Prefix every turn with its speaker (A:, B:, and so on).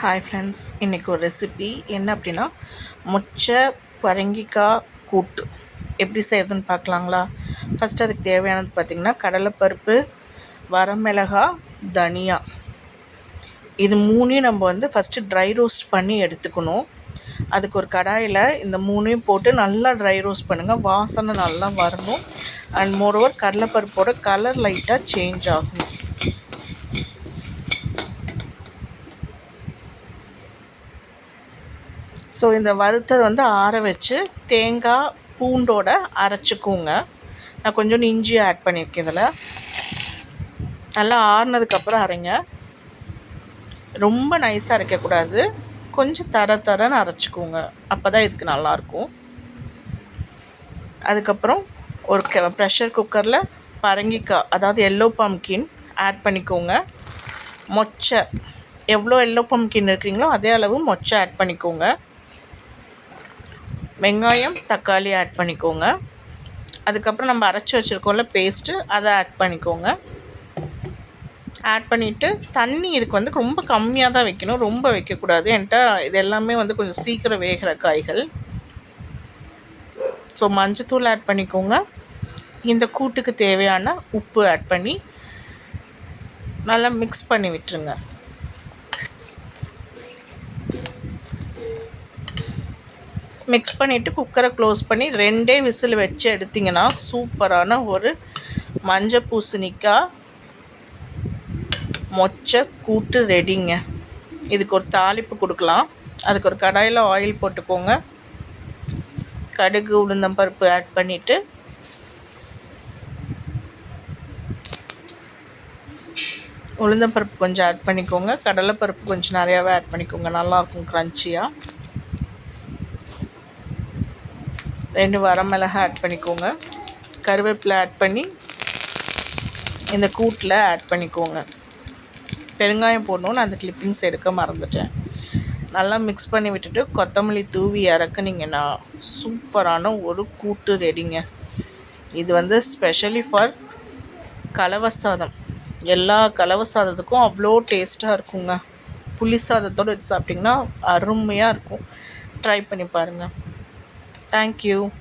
A: Hi friends இன்றைக்கி ஒரு recipe என்ன அப்படின்னா முச்சை பரங்கிக்காய் கூட்டு. எப்படி செய்யறதுன்னு பார்க்கலாங்களா? ஃபஸ்ட் அதுக்கு தேவையானது பார்த்திங்கன்னா கடலைப்பருப்பு வரமிளகா தனியா. இது மூணையும் நம்ம வந்து ஃபஸ்ட்டு ட்ரை ரோஸ்ட் பண்ணி எடுத்துக்கணும். அதுக்கு ஒரு கடாயில் இந்த மூணையும் போட்டு நல்லா ட்ரை ரோஸ்ட் பண்ணுங்கள் வாசனை நல்லா வரணும். அண்ட் மோரோவர் கடலைப்பருப்போட கலர் லைட்டாக சேஞ்ச் ஆகும் ஸோ இந்த வறுத்தது வந்து ஆற வச்சு தேங்காய் பூண்டோட அரைச்சிக்கோங்க. நான் கொஞ்சம் இஞ்சி ஆட் பண்ணியிருக்கேன் இதில். நல்லா ஆறுனதுக்கப்புறம் அரைங்க. ரொம்ப நைஸாக அரைக்கக்கூடாது. கொஞ்சம் தர தரன்னு அரைச்சிக்கோங்க. அப்போ தான் இதுக்கு நல்லாயிருக்கும். அதுக்கப்புறம் ஒரு க ப்ரெஷர் குக்கரில் பரங்கிக்காய் அதாவது எல்லோ பம்கின் ஆட் பண்ணிக்கோங்க. மொச்சை. எவ்வளோ எல்லோ பம்கின் இருக்கிறீங்களோ அதே அளவு மொச்சை ஆட் பண்ணிக்கோங்க. வெங்காயம் தக்காளி ஆட் பண்ணிக்கோங்க. அதுக்கப்புறம் நம்ம அரைச்சி வச்சுருக்கோம்ல பேஸ்ட்டு அதை ஆட் பண்ணிக்கோங்க. ஆட் பண்ணிவிட்டு தண்ணி இதுக்கு வந்து ரொம்ப கம்மியாக தான் வைக்கணும். ரொம்ப வைக்கக்கூடாது. என்கிட்ட இது எல்லாமே வந்து கொஞ்சம் சீக்கிரம் வேகிற காய்கள். ஸோ மஞ்சத்தூள் ஆட் பண்ணிக்கோங்க. இந்த கூட்டுக்கு தேவையான உப்பு ஆட் பண்ணி நல்லா மிக்ஸ் பண்ணி விட்டுருங்க. மிக்ஸ் பண்ணிவிட்டு குக்கரை க்ளோஸ் பண்ணி ரெண்டே விசில் வச்சு எடுத்திங்கன்னா சூப்பரான ஒரு மஞ்சள் பூசணிக்காய் மொச்சை கூட்டு ரெடிங்க இதுக்கு ஒரு தாளிப்பு கொடுக்கலாம். அதுக்கு ஒரு கடாயில் ஆயில் போட்டுக்கோங்க. கடுகு உளுந்தம்பருப்பு ஆட் பண்ணிவிட்டு உளுந்தம்பருப்பு கொஞ்சம் ஆட் பண்ணிக்கோங்க. கடலைப்பருப்பு கொஞ்சம் நிறையாவே ஆட் பண்ணிக்கோங்க. நல்லாயிருக்கும் க்ரன்ச்சியாக ரெண்டு வரமிளகா ஆட் பண்ணிக்கோங்க. கருவேப்பிலை ஆட் பண்ணி இந்த கூட்டில் ஆட் பண்ணிக்கோங்க. பெருங்காயம் போடணும்னு அந்த கிளிப்பிங்ஸ் எடுக்க மறந்துட்டேன். நல்லா மிக்ஸ் பண்ணி விட்டுட்டு கொத்தமல்லி தூவி இறக்குனிங்கன்னா சூப்பரான ஒரு கூட்டு ரெடிங்க இது வந்து ஸ்பெஷலி ஃபார் கலவை சாதம் எல்லா கலவை சாதத்துக்கும் அவ்வளோ டேஸ்ட்டாக இருக்குங்க. புளி சாதத்தோடு வச்சு சாப்பிட்டிங்கன்னா அருமையாக இருக்கும். ட்ரை பண்ணி பாருங்கள் Thank you.